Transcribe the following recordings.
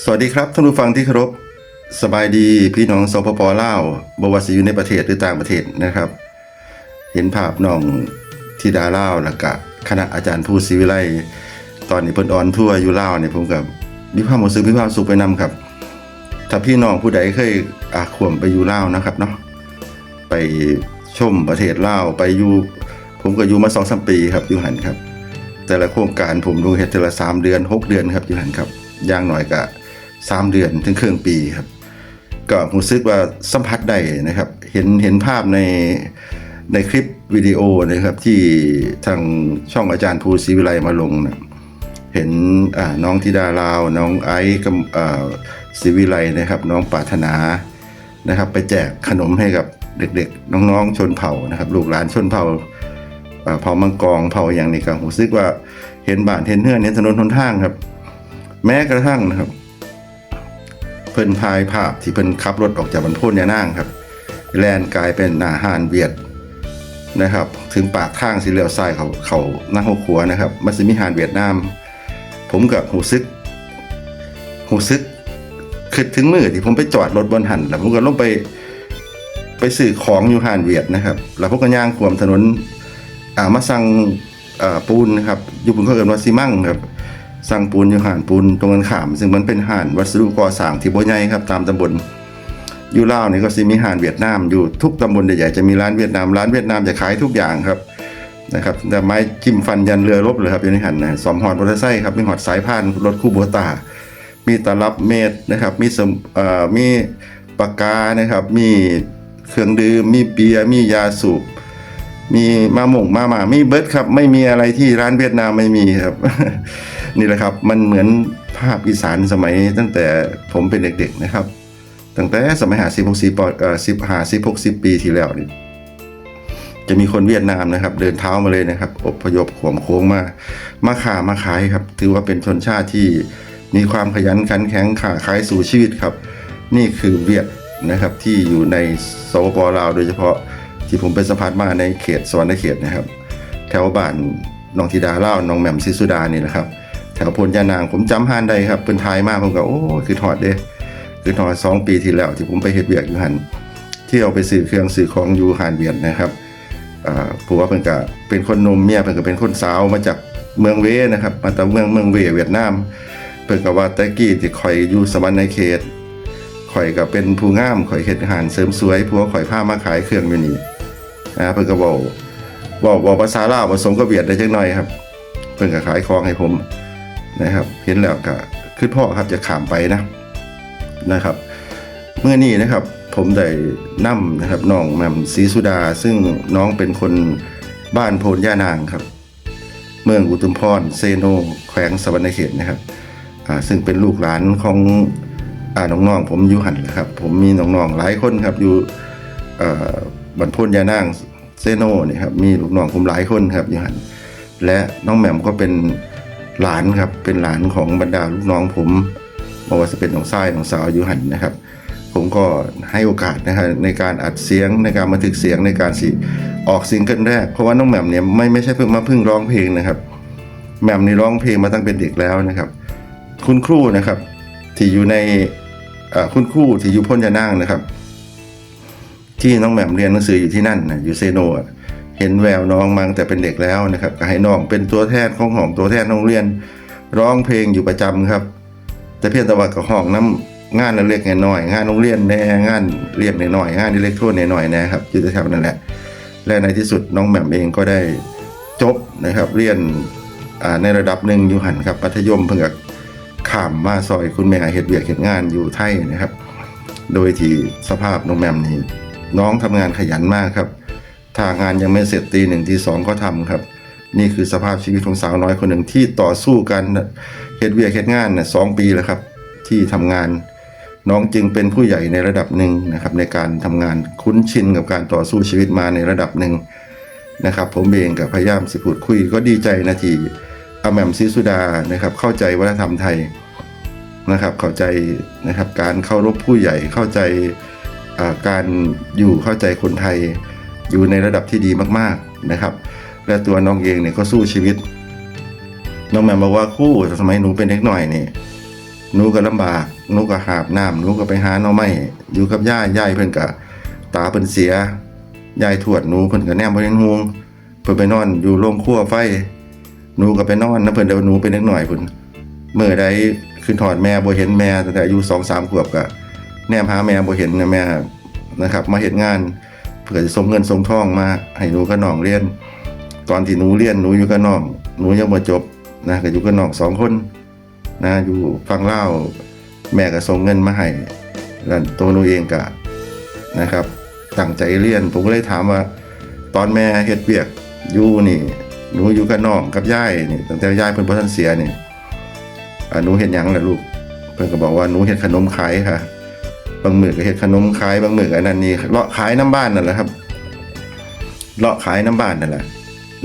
สวัสดีครับท่านผู้ฟังที่เคารพสบายดีพี่น้องสปปลาวบวาสิอยู่ในประเทศหรือต่างประเทศนะครับ เห็นภาพน้องธิดาลาวแล้วก็คณะอาจารย์ผู้ศรีวิไลตอนนี้เพิ่นออนทั่วอยู่ลาวเนี่ยผมกับมีความรู้สึกมีความสุขไปนำครับ ถ้าพี่น้องผู้ใดเคยอาขวมไปอยู่ลาวนะครับเนาะไปชมประเทศลาวไปอยู่ผมก็อยู่มาสองสามปีครับอยู่หันครับ แต่ละโครงการผมดูเฮ็ดแต่ละสามเดือนหกเดือนครับอยู่หันครับอย่างหน่อยก็ สามเดือนถึงครึ่งปีครับ ก็รู้สึกว่าสัมผัสได้นะครับ เห็นเห็นภาพในในคลิปวิดีโอนะครับที่ทางช่องอาจารย์ภูศรีวิไลมาลงนะเห็นอ่าน้องธิดาลาว น้องไอซ์กับศรีวิไลนะครับ น้องปรารถนานะครับ ไปแจกขนมให้กับเด็กๆ น้องๆชนเผ่านะครับ ลูกหลานชนเผ่าเผ่ามังกรเผ่าอย่างนี้ก็รู้สึกว่าเห็นบ้านเห็นเฮือนเห็นถนนหนทางครับ แม้กระทั่งนะครับ เพิ่นพายภาพที่เพิ่นขับรถออกจากบรรพุนยานางครับ แลนกลายเป็นอาหารเวียดนะครับ ถึงปากทางสีเหลียวซ้ายเขาเขาหน้าหัวขัวนะครับมันสิมีอาหารเวียดนาม ผมกับหูซึกหูซึกคือถึงมือที่ผมไปจอดรถบนหันแล้วผมก็ลงไปไปสื่อของอยู่หานเวียดนะครับ แล้วพวกก็ย่างขวมถนนอ่ามาสั่งอ่าปูนนะครับอยู่ปุ่นเขาเอิ้นว่าซีมั่งครับ สั่งปูนอยู่ห่านปูนตรงกันขาม ซึ่งมันเป็นห่านวัสดุก่อสร้างที่บ่ใหญ่ครับตามตำบลอยู่ลาวนี่ก็สิมีห่านเวียดนามอยู่ทุกตำบลใหญ่ๆจะมีร้านเวียดนามร้านเวียดนามจะขายทุกอย่างครับนะครับแต่ไม้จิ้มฟันยันเรือรบเลยครับอยู่ในหันนะสอมหอดมอเตอร์ไซค์ครับมีหอดสายพานรถคู่โบตา มีตลับเมตรนะครับมีสมเอ่อมีปากกานะครับมีเครื่องดื่มมีเบียร์มียาสูบมีมาหม่งมาหมามีเบิร์ดครับ ไม่มีอะไรที่ร้านเวียดนามไม่มีครับ นี่แหละครับมันเหมือนภาพอีสานสมัยตั้งแต่ผมเป็นเด็กๆนะครับ ตั้งแต่สมัยหาสิบหกสิบเอ่อสิบหาสิบหกสิบปีที่แล้วนี่จะมีคนเวียดนามนะครับ เดินเท้ามาเลยนะครับ อบพยพขวมโค้งมามาขามาขายครับ ถือว่าเป็นชนชาติที่มีความขยันขันแข็งขาขายสู่ชีวิตครับ นี่คือเวียดนะครับที่อยู่ในสปปลาว โดยเฉพาะที่ผมไปสัมผัสมาในเขตสวรรณเขตนะครับ แถวบ้านนองธิดาเล่านองแหม่มซิสุดานี่นะครับ แถวพลยานาง ผมจำฮานได้ครับเป็นทายมากผมก็โอ้คือถอดเด้คือถอดสองปีที่แล้ว ที่ผมไปเฮ็ดเวียกอยู่หันที่เอาไปซื้อเครื่องซื้อของอยู่หานเวียดนะครับผัวเพิ่นก็เป็นคนหนมเมียเพิ่นก็เป็นคนสาวมาจากเมืองเวนะครับมาจากเมืองเมืองเวเวียดนามเพิ่นก็ว่าแตะกี้ที่ข่อยอยู่สวรรณเขตข่อยก็เป็นผู้งามข่อยเฮ็ดอาหารเสริมสวยผัวข่อยพามาขายเครื่องอยู่นี่นะเพิ่นก็บอกบอกบอกภาษาลาวผสมกับเวียดได้จักหน่อยครับ เพิ่นก็ขายของให้ผม นะครับ เห็นแล้วก็คือพ่อครับจะขามไปนะนะครับ เมื่อนี้นะครับผมได้นํนะครับน้องแหม่มศรีสุดา ซึ่งน้องเป็นคนบ้านโพนย่านางครับ เมืองอุตุมพรเซโนแขวงสวรรณเขตนะครับอ่าซึ่งเป็นลูกหลานของอ่าน้องๆผมอยู่หันแหละครับ ผมมีน้องๆหลายคนครับอยู่อ่อบันพนยานางเซโนนี่ครับมีลูกน้องผมหลายคนครับอยู่หันและน้องแหม่มก็เป็น หลานครับเป็นหลานของบรรดาลูกน้องผมม่ว่าจะเป็นน้องชายน้องสาวอายู่หันนะครับ ผมก็ให้โอกาสนะครับในการอัดเสียงในการบันทึกเสียงในการสิออกซิงเกิลแรก เพราะว่าน้องแหม่มเนี่ยไม่ไม่ใช่เพิ่งมาเพิ่งร้องเพลงนะครับแหม่มนี่ร้องเพลงมาตั้งเป็นเด็กแล้วนะครับ คุณครูนะครับ ที่อยู่ในอ่อคุณครูที่อยู่พ้นยานางนะครับ ที่น้องแหม่มเรียนหนังสืออยู่ที่นั่นนะอยู่เซโนะ เห็นแววน้องมั้งแต่เป็นเด็กแล้วนะครับก็ให้น้องเป็นตัวแทนของห้องตัวแทนโรงเรียน ร้องเพลงอยู่ประจำครับ แต่เพียงแต่ว่ากับห้องน้ำงานเล็กๆน้อยๆงานโรงเรียนแน่งานเรียนน้อยๆงานอิเล็กทรนน้อยๆนะครับอยู่แถวนั่นแหละและในที่สุดน้องแหม่มเองก็ได้จบนะครับเรียนในระดับหนึ่งอยู่หันครับมัธยมเพิ่งกับข้ามมาซอยคุณแม่เฮ็ดเวียกเฮ็ดงานอยู่ไทยนะครับ โดยที่สภาพน้องแหม่มนี่น้องทำงานขยันมากครับ ถ้างานยังไม่เสร็จตีหนึ่งตีสองก็ทำครับ นี่คือสภาพชีวิตของสาวน้อยคนหนึ่งที่ต่อสู้กันเฮ็ดเวียเฮ็ดงานนะสองปีแล้วครับ ที่ทำงานน้องจึงเป็นผู้ใหญ่ในระดับหนึ่งนะครับในการทำงานคุ้นชินกับการต่อสู้ชีวิตมาในระดับหนึ่งนะครับ ผมเองกับพยายามสิพูดคุยก็ดีใจนะทีอาแหม่มซิสุดานะครับ เข้าใจวัฒนธรรมไทยนะครับ เข้าใจนะครับการเคารพผู้ใหญ่เข้าใจการอยู่เข้าใจคนไทย อยู่ในระดับที่ดีมากๆนะครับ และตัวน้องเองเนี่ยก็สู้ชีวิต น้องแมมบอกว่าคู่สมัยหนูเป็นเด็กหน่อยนี่หนูก็ลำบากหนูก็หาบน้ำหนูก็ไปหาน่อไม้อยู่กับย่ายย่ายเพิ่นก็ตาเพิ่นเสียยายทวดหนูเพิ่นก็แนมบ่เห็นห่วงเพิ่นไปนอนอยู่โรงครัวไฟหนูก็ไปนอนนะเพิ่นเดี๋ยวหนูเป็นเด็กหน่อยเพุ่นเมื่อใดขึ้นถอดแม่บ่เห็นแม่ตั้งแต่อายุ2-3ขวบก็แนมหาแม่บ่เห็นนะแม่นะครับ มาเฮ็ดงาน เพื่อจะส่งเงินส่งทองมา ให้หนูกับน้องเรียน ตอนที่หนูเรียนหนูอยู่กับน้องหนูยังบ่จบนะก็อยู่กับน้องสองคนนะอยู่ฟังเล่าแม่ก็ส่งเงินมาให้แล้วตัวหนูเองก็นะครับตั้งใจเรียน ผมก็เลยถามว่า ตอนแม่เฮ็ดเวียกอยู่นี่ หนูอยู่กับน้องกับยายนี่ตั้งแต่ยายเพิ่นบ่ทันเสียนี่อ่หนูเฮ็ดหยังล่ะลูก เพิ่นก็บอกว่าหนูเฮ็ดขนมขายค่ะ บางมือก็เฮ็ดขนมขายบางมือก็อันนั้นนี่เลาะขายน้ำบ้านนั่นแหละครับเลาะขายน้ำบ้านนั่นแหละ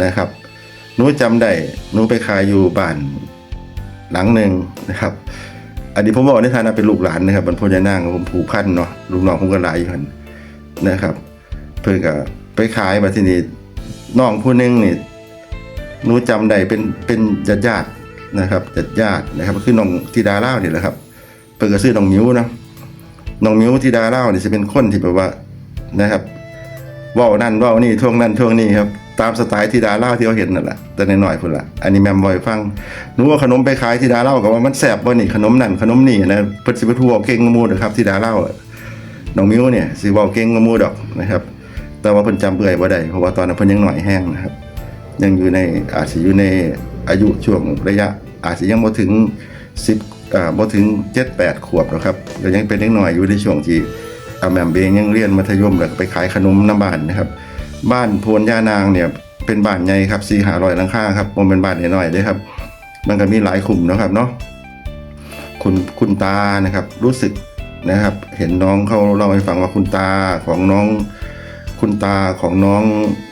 นะครับหนูจำได้หนูไปขายอยู่บ้านหลังหนึ่งนะครับอันนี้ผมบอกในฐานะเป็นลูกหลานนะครับบรรพยานางผมผูกพันเนาะลูกน้องผมก็หลายอยู่หันนะครับ เพื่อนก็ไปขายมาที่นี่น้องผู้หนึงนี่หนูจำได้เป็นเป็นญาติญาตินะครับญาติญาตินะครับก็คือน้องธิดาเล่าวนี่ยแหละครับเพื่อนก็ซื้อน้องมิ้วเนาะ น้องมิวธิดาเล่าวนี่ยจะเป็นคนที่แบบว่านะครับว้านั่นว้านี่ท่วงนั่นท่วงนี่ครับตามสไตล์ที่ดาเล่าที่เขาเห็นนั่นแหละแต่ในหน่อยๆพุ่นละอันนี้แมมบอยฟังหนูว่าขนมไปขายที่ดาเล่ากับว่ามันแสบบ่นี่ขนมนั่นขนมนี่นะเพิ่นสิไปทั่วเก่งมูดครับที่ดาเล่าน้องมิวเนี่ยสิเว้าเก่งมูดอกนะครับ แต่ว่าเพิ่นจำเบื่อยบ่ได้เพราะว่าตอนนั้นเพิ่นยังหน่อยแห้งนะครับ ยังอยู่ในอาจสิอยู่ในอายุช่วงระยะ อาจสิยังบ่ถึง10 บ่ถึง 7 8 ขวบหรอกครับก็ยังเป็นเด็กน้อยอยู่ในช่วงที่อาแมมเบงยังเรียนมัธยมแล้วไปขายขนมน้ำบ้านนะครับ บ้านโพนย่านางเนี่ยเป็นบ้านใหญ่ครับสี่หาร้อยหลังคาครับมันเป็นบ้านน้อยๆเด้อครับ มันก็มีหลายขุมนะครับเนาะคุณคุณตานะครับรู้สึกนะครับ เห็นน้องเขาเล่าให้ฟังว่าคุณตาของน้อง คุณตาของน้อง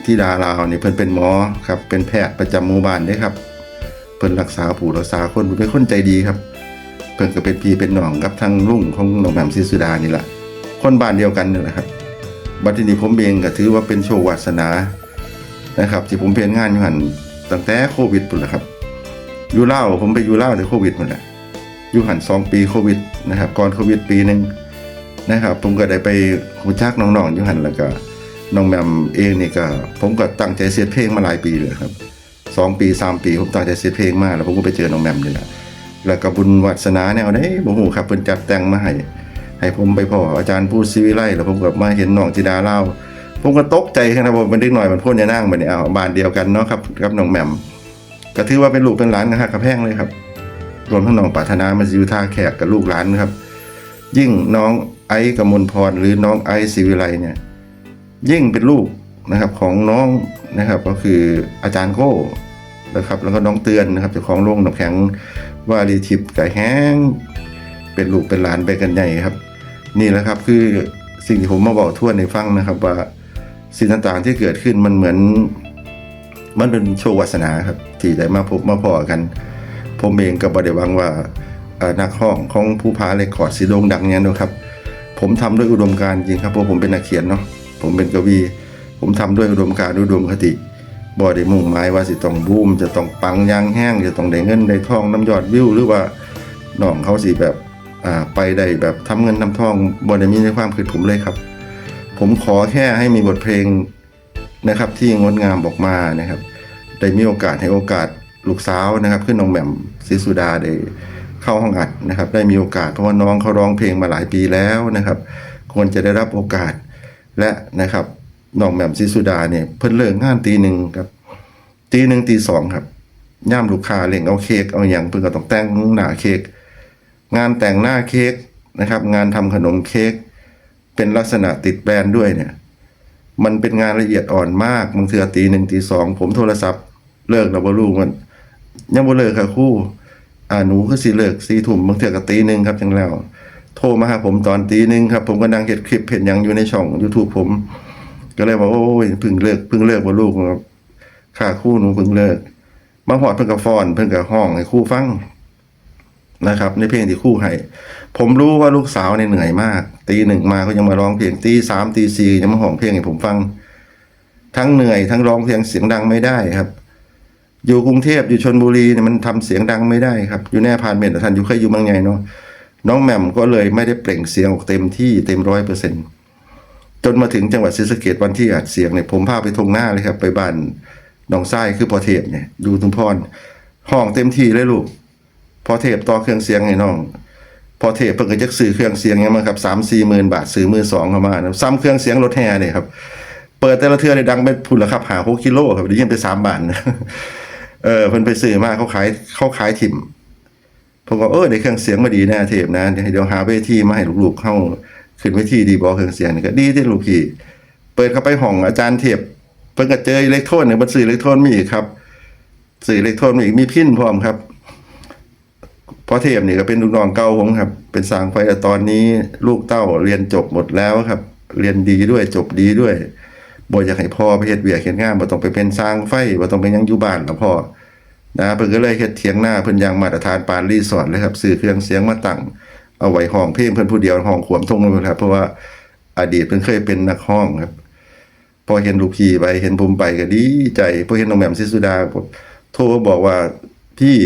ที่ดาลาวนี่เพิ่นเป็นหมอครับเป็นแพทย์ประจำหมู่บ้านด้อครับ เพิ่นรักษาผู้รักษาคนเป็นคนใจดีครับ เพิ่นก็เป็นพี่เป็นน้องกับทางลุงของน้องแหม่มศรีสุดานี่แหละคนบ้านเดียวกันนี่แหละครับบัดทีนี้ผมเองก็ถือว่าเป็นโชควาสนานะครับ ที่ผมเพียนงานอยู่หันตั้งแต่โควิดปุ่นแหละครับอยู่เล่าผมไปอยู่เล่าในโควิดหมดแหละอยู่หันสองปีโควิดนะครับ ก่อนโควิดปีหนึ่งนะครับ ผมก็ได้ไปหูจักน้องๆอยู่หันแล้วก็น้องแหมมเองนี่ก็ ผมก็ตั้งใจเสียเพลงมาหลายปีเลยครับสองปีสามปี ผมตั้งใจเสียเพลงมาแล้วผมก็ไปเจอน้องแหมมนี่แหละ แล้วก็บุญวัสนาแนวไหนบ่ฮู้ครับเพิ่นจัดแต่งมาให้ให้ผมไปพ่ออาจารย์พูดซีวิไลแล้วผมก็มาเห็นน้องธิดาเล่าผมก็ตกใจครับผมเป็นเด็กหน่อยมันพ่นยานั่งมาเนี่ยเอาบ้านเดียวกันเนาะครับกับน้องแหม่มก็ถือว่าเป็นลูกเป็นหลานกันครับกระแพงเลยครับ รวมทั้งน้องปรารถนามาอยู่ท่าแขกกับลูกหลานนะครับ ยิ่งน้องไอ้กมลพรหรือน้องไอ้ศิวิไลเนี่ย ยิ่งเป็นลูกนะครับของน้องนะครับก็คืออาจารย์โก้นะครับแล้วก็น้องเตือนนะครับเจ้าของโรงน้ำแข็ง ว่ารีทิพย์ไก่แห้งเป็นลูกเป็นหลานไปกันใหญ่ครับ นี่แหละครับคือสิ่งที่ผมมาบอกทวนในฟังนะครับว่าสิ่งต่างๆที่เกิดขึ้นมันเหมือน มันเป็นโชควาสนาครับที่ได้มาพบมาพอกัน ผมเองก็บ่ได้หวังว่านักห้องของผู้พาเรคอร์ดสีโด่งดังเนี้ยนะครับ ผมทำด้วยอุดมการณ์จริงครับเพราะผมเป็นนักเขียนเนาะผมเป็นกวี ผมทำด้วยอุดมการณ์อุดมคติ บ่ได้มุ่งหมายว่าสิต้องบูมจะต้องปังยางแห้งจะต้องได้เงินได้ทองน้ำยอดวิวหรือว่าน้องเขาสิแบบอ่าไปได้แบบทำเงินทำทองบนได้มีในความคิดผมเลยครับ ผมขอแค่ให้มีบทเพลงนะครับที่งดงามออกมานะครับได้มีโอกาสให้โอกาสลูกสาวนะครับขึ้นน้องแหม่มศรีสุดาได้เข้าห้องอัดนะครับได้มีโอกาสเพราะว่าน้องเขาร้องเพลงมาหลายปีแล้วนะครับ ควรจะได้รับโอกาสและนะครับ น้องแหม่มศรีสุดาเนี่ยเพิ่นเลิกงานตีหนึ่งครับตีหนึ่งตีสองครับย่ามลูกค้าเล่งเอาเค้กเอาอย่างเพิ่นก็ต้องแต่งหน้าเค้กงานแต่งหน้าเค้กนะครับ งานทำขนมเค้กเป็นลักษณะติดแบรนด์ด้วยเนี่ย มันเป็นงานละเอียดอ่อนมากบางเทือตีหนึ่งตีสองผมโทรศัพท์ เลิกแล้วบ่รู้มันยังบ่เลิกค่ะครู่อ่าหนูคือสิเลิกสี่ทุ่มบางเทือก็ตีหนึ่งครับจังแล้ว โทรมาหาผมตอนตีหนึ่งครับ ผมก็นั่งเห็ดคลิปเห็นหยังอยู่ในช่อง YouTube ผม ก็เลยบอกโอ้ยพิ่งเลิกพิ่งเลิกบ่ลูกครับค่าคู่หนูพิ่งเลิกมาหอดเพิ่นก็ฟ้อน เพิ่นก็ห้องให้คู่ฟังนะครับ ในเพลงที่คู่ให้ผมรู้ว่าลูกสาวเนี่ยเหนื่อยมาก ตีหนึ่งมาก็ยังมาร้องเพลงตีสามตีสี่ยังมาห้องเพลงให้ผมฟัง ทั้งเหนื่อยทั้งร้องเพลงเสียงดังไม่ได้ครับ อยู่กรุงเทพอยู่ชนบุรีเนี่ยมันทำเสียงดังไม่ได้ครับ อยู่แน่พานเมนท่านอยู่เคยอยู่เมืองไงเนาะน้องแหม่มก็เลยไม่ได้เปล่งเสียงออกเต็มที่เต็มร้อยเปอร์เซ็นต์ จนมาถึงจังหวัดศรีสะเกดวันที่อัดเสียงเนี่ยผมพาไปทงหน้าเลยครับ ไปบ้านหนองไส้คือพอเทพเนี่ยดูทุมพรห้องเต็มที่เลยลูก พอเทพต่อเครื่องเสียงให้น้อง พอเทพเพิ่งจะซื้อเครื่องเสียงเนี่ยมาครับสามสี่หมื่นบาทซื้อมือสองเข้ามานะซ้ำเครื่องเสียงรถแห่เนี่ยครับเปิดแต่ละเทือเนี่ยดังไปพุ่นละครับหาหกกิโลครับได้ยินไปสามบาทเออเพิ่นไปซื้อมาเขาขายเขาขายถิ่มผมก็เออได้เครื่องเสียงมาดีแน่เทพนะเดี๋ยวหาเวทีมาให้ลูกๆเข้า ขึ้นเวทีดีบอเครื่องเสียงนี่ก็ดีที่ลูกพี่ เปิดเข้าไปห้องอาจารย์เทพเพิ่นก็เจออิเล็กโทรนเนี่ยมันสื่ออิเล็กโทรนมีอีกครับ สื่ออิเล็กโทรนมีอีกมีพินพร้อมครับพอเทพนี่ก็เป็นลูกน้องเก่าผมครับ เป็นสางไฟแต่ตอนนี้ลูกเต้าเรียนจบหมดแล้วครับ เรียนดีด้วยจบดีด้วยบ่อยากให้พ่อไปเฮ็ดเวียกเฮ็ดงานบ่ต้องไปเป็นสร้างไฟบ่ต้องไปยังอยู่บ้านแล้วพ่อนะเพิ่นก็เลยเฮ็ดเถียงหน้าเพิ่นยังมาตรฐานปานรีสอร์ทเลยครับซื้อเครื่องเสียงมาตั้ง เอาไว้ห้องเพลงเพิ่อนผู้เดียวห้องขวมทงเลยครับเพราะว่าอดีตเพิ่นเคยเป็นนักห้องครับ พอเห็นลูกพี่ไปเห็นผมไปก็ดีใจพอเห็นน้องแหม่มซิสุดาผมโทรมาบอกว่าพี่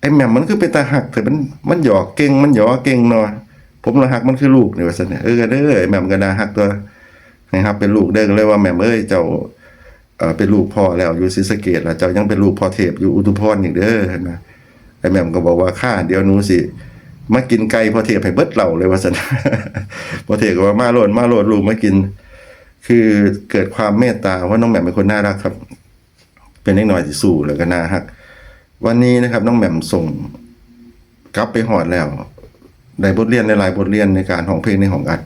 ไอ้แหม่มมันคือเป็นตาหักแต่มันมันหยอกเก่งมันหยอกเก่งเนาะผมละหักมันคือลูกนี่ว่าสันเนี่ยเออเด้ออแหม่มก็น่าหักตัวนะครับ เป็นลูกเด้อเลยว่าแหม่มเอ้ยเจ้าเป็นลูกพ่อแล้วอยู่ศรีสะเกษแล้วเจ้ายังเป็นลูกพ่อเทพอยู่อุทุพรอีกเด้อเห็นไหมไอ้แหม่มก็บอกว่าข้าเดี๋ยวนู้สิ มากินไก่พอเทพให้เบิดเหล่าเลยว่าซั่นพอเทพก็ว่ามาโลดมาโลดลูกมากิน คือเกิดความเมตตาเพราน้องแหม่มเป็นคนน่ารักครับ เป็นเล็กน้อยที่สู้แล้วก็น่าฮัก วันนี้นะครับ น้องแหม่มส่งกลับไปหอดแล้วได้บทเรียนในหลายบทเรียนในการห้องเพลงในห้องอัด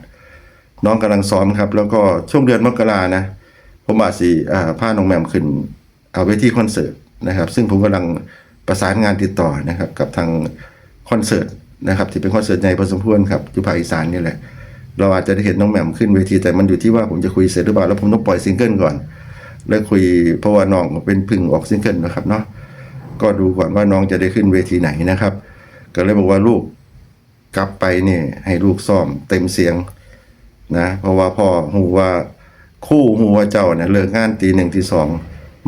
น้องกำลังซ้อมครับ แล้วก็ช่วงเดือนมกรานะผมอาจสิอ่าพาน้องแหม่มขึ้น เอาไปที่คอนเสิร์ตนะครับ ซึ่งผมกำลังประสานงานติดต่อนะครับ กับทางคอนเสิร์ต นะครับที่เป็นคอนเสิร์ตใหญ่พอสมควรครับอยู่ภาคอีสานนี่แหละ เราอาจจะได้เห็นน้องแหม่มขึ้นเวทีแต่มันอยู่ที่ว่าผมจะคุยเสร็จหรือเปล่าแล้วผมต้องปล่อยซิงเกิลก่อน แล้วคุยเพราะว่าน้องเป็นพึ่งออกซิงเกิลนะครับเนาะก็ดูก่อนว่าน้องจะได้ขึ้นเวทีไหนนะครับ ก็เลยบอกว่าลูกกลับไปเนี่ยให้ลูกซ้อมเต็มเสียงนะ เพราะว่าพ่อหูว่าคู่หูว่าเจ้าเนี่ยเลิกงานตีหนึ่งตีสอง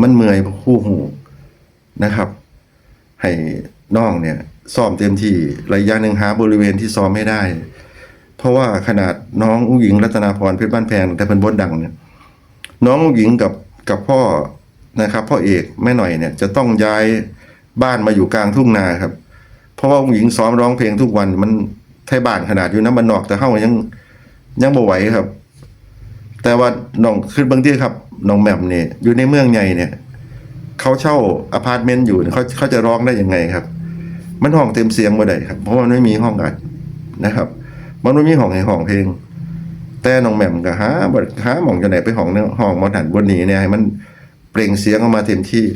มันเมื่อยคู่หูนะครับ ให้น้องเนี่ย ซ้อมเต็มที่ระยะหนึ่งหาบริเวณที่ซ้อมไม่ได้ เพราะว่าขนาดน้องอุ้งหญิงรัตนาพรเพชรบ้านแพงแต่เป็นบดดังเนี่ยน้องอุ้งหญิงกับกับพ่อนะครับพ่อเอกแม่หน่อยเนี่ยจะต้องย้ายบ้านมาอยู่กลางทุ่งนาครับ เพราะว่าอุ้งหญิงซ้อมร้องเพลงทุกวันมันไทยบ้านขนาดอยู่น้ำมันนอกแต่เข้ายังยังบ่ไหวครับ แต่ว่าน้องคือบางที่ครับน้องแหม่มเนี่ยอยู่ในเมืองใหญ่เนี่ยเขาเช่าอพาร์ตเมนต์อยู่เขาเขาจะร้องได้ยังไงครับ มันห้องเต็มเสียงบ่ได้ครับ เพราะมันไม่มีห้องอัดนะครับ มันไม่มีห้องให้ห้องเพลง แต่น้องแหม่มก็หาบ่หาหมองจะไหนไปห้องเนื้อห้องมอหันบนนี้เนี่ยให้มันเปล่งเสียงออกมาเต็มที่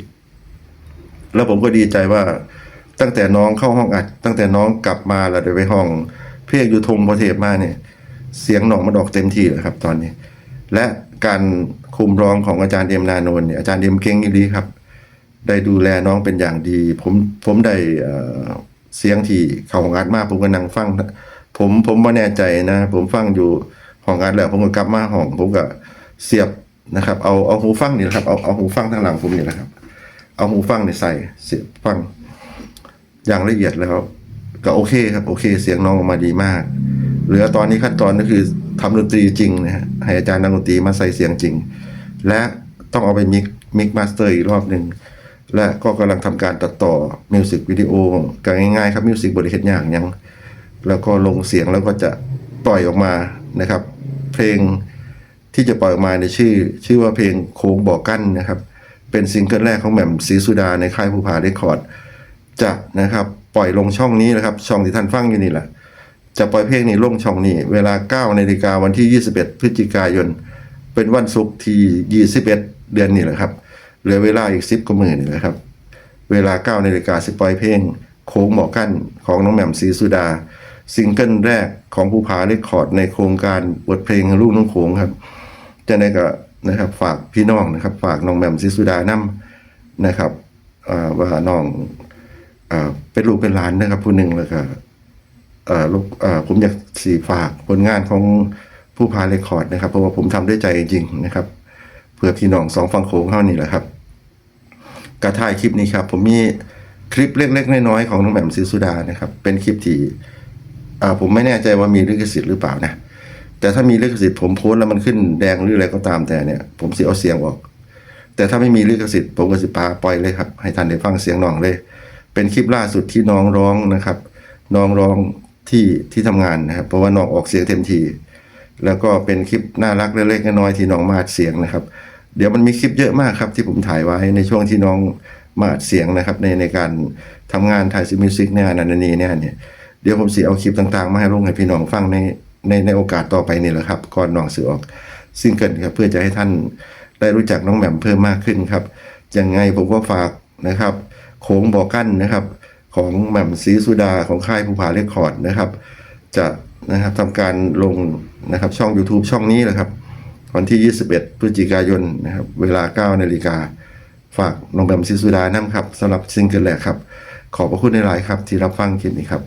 แล้วผมก็ดีใจว่า ตั้งแต่น้องเข้าห้องอัด ตั้งแต่น้องกลับมาแล้วได้ไปห้อง เพลงอยู่ทงพระเทพมาเนี่ย เสียงน้องมันออกเต็มที่เลยครับ ตอนนี้ และการคุมร้องของอาจารย์เอ็มนานนท์เนี่ยอาจารย์เอ็มเก่งอีหลีครับ ได้ดูแลน้องเป็นอย่างดี ผมผมได้เสียงที่เขาของอัดมากผมก็นั่งฟัง ผมผมไม่แน่ใจนะ ผมฟังอยู่ห้องอัดแล้ว ผมก็กลับมาห้อง ผมก็เสียบนะครับ เอาเอาหูฟังนี่แหละครับเอาเอาหูฟังทางหลังผมนี่แหละครับ เอาหูฟังนี่ใส่เสียบฟัง อย่างละเอียดแล้ว ก็โอเคครับโอเค เสียงน้องออกมาดีมาก เหลือตอนนี้ขั้นตอนก็คือทำดนตรีจริงนะฮะให้อาจารย์นักดนตรีมาใส่เสียงจริง และต้องเอาไปมิกมิกมาสเตอร์อีกรอบหนึ่ง และก็กำลังทำการตัดต่อมิวสิกวิดีโอกันง่ายๆครับมิวสิกบริเฮ็ดอย่างยังแล้วก็ลงเสียงแล้วก็จะปล่อยออกมานะครับ เพลงที่จะปล่อยออกมาในชื่อ ชื่อว่าเพลงโค้งบอกกั้นนะครับ เป็นซิงเกิลแรกของแหม่มศรีสุดาในค่ายภูผาเรคคอร์ดจะนะครับปล่อยลงช่องนี้นะครับ ช่องที่ท่านฟังอยู่นี่แหละจะปล่อยเพลงนี้ลงช่องนี้ เวลา9นาฬิกาวันที่ 21 พฤศจิกายน เป็นวันศุกร์ที่ 21 เดือนนี้แหละครับ เหลือเวลาอีก10กว่าหมื่นนี่แหละครับ เวลา9นาฬิกาสิปล่อยเพลง โค้งหมอกั้นของน้องแหม่มศรีสุดา ซิงเกิลแรกของภูผาเรคคอร์ดในโครงการบทเพลงลูกน้องโขงครับจะได้ก็นะครับฝากพี่น้องนะครับ ฝากน้องแหม่มศรีสุดานํนะครับว่าน้องเป็นลูกเป็นหลานนะครับผู้หนึ่งแล้วก็เลูกผมอยากสีฝากผลงานของผู้พาเรคคอร์ดนะครับ เพราะว่าผมทำด้วยใจจริงๆนะครับ เพื่อพี่น้องสองฝั่งโขงเท่านี้แหละครับ กระถ่ายคลิปนี้ครับ ผมมีคลิปเล็กๆน้อยๆของน้องแหม่มศรีสุดานะครับ เป็นคลิปที่อ่าผมไม่แน่ใจว่ามีลิขสิทธิ์หรือเปล่านะ แต่ถ้ามีลิขสิทธิ์ผมโพสต์แล้วมันขึ้นแดงหรืออะไรก็ตามแต่เนี่ย ผมสิเอาเสียงออก แต่ถ้าไม่มีลิขสิทธิ์ผมก็สิปาปล่อยเลยครับ ให้ท่านได้ฟังเสียงน้องเลย เป็นคลิปล่าสุดที่น้องร้องนะครับ น้องร้องที่ที่ทำงานนะครับ เพราะว่าน้องออกเสียงเต็มทีแล้วก็เป็นคลิปน่ารักเล็กๆน้อยๆที่น้องมาดเสียงนะครับ เดี๋ยวมันมีคลิปเยอะมากครับที่ผมถ่ายไว้ในช่วงที่น้องมาอัดเสียงนะครับในในการทำงานถ่ายซีมิวสิกเนี่ยนันนีเนี่ยเนี่ยเดี๋ยวผมสิเอาคลิปต่างๆ มาให้ลงให้พี่น้องฟังในในในโอกาสต่อไปนี่แหละครับก่อนน้องสือออกซิงเกิลครับเพื่อจะให้ท่านได้รู้จักน้องแหม่มเพิ่มมากขึ้นครับยังไงผมก็ฝากนะครับ โค้งบอกกั้นนะครับ ของแหม่มศรีสุดาของค่ายภูผาเรคคอร์ดนะครับ จะนะครับทำการลงนะครับช่อง YouTube ช่องนี้แหละครับ วันที่ 21 พฤศจิกายนนะครับเวลา 9 นาฬิกา ฝากน้องแบมซิสุดาน้ำครับสำหรับซิงเกิลแรกครับ ขอบพระคุณในหลายครับ ที่รับฟังคลิปนี้ครับ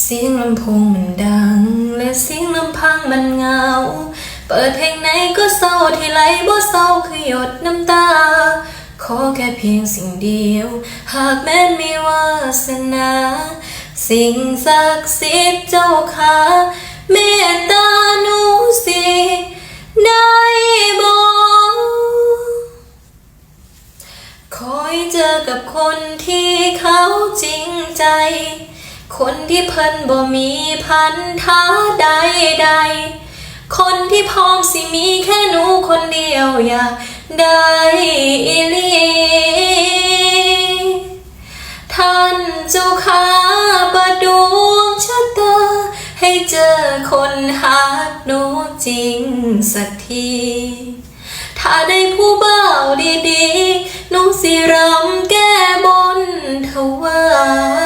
เสียงลำโพงมันดัง และเสียงลำพังมันเงา เปิดเพลงไหนก็เศร้าที่ไหลบ่เศร้าคือหยดน้ำตา ขอแค่เพียงสิ่งเดียว หากแม้นมีวาสนา สิ่งศักดิ์สิทธิ์เจ้าค่ะ เมตตานูสิได้บอกคอยเจอกับคนที่เขาจริงใจ คนที่เพิ่นบ่มีพันธะใดใดๆคนที่พร้อมสิมีแค่หนูคนเดียวอยากได้อีลีท่านเจ้าข้าประ เจอคนหักหนูจริงสักที ถ้าได้ผู้เบาดีๆหนูสิรำแก้บนทวาร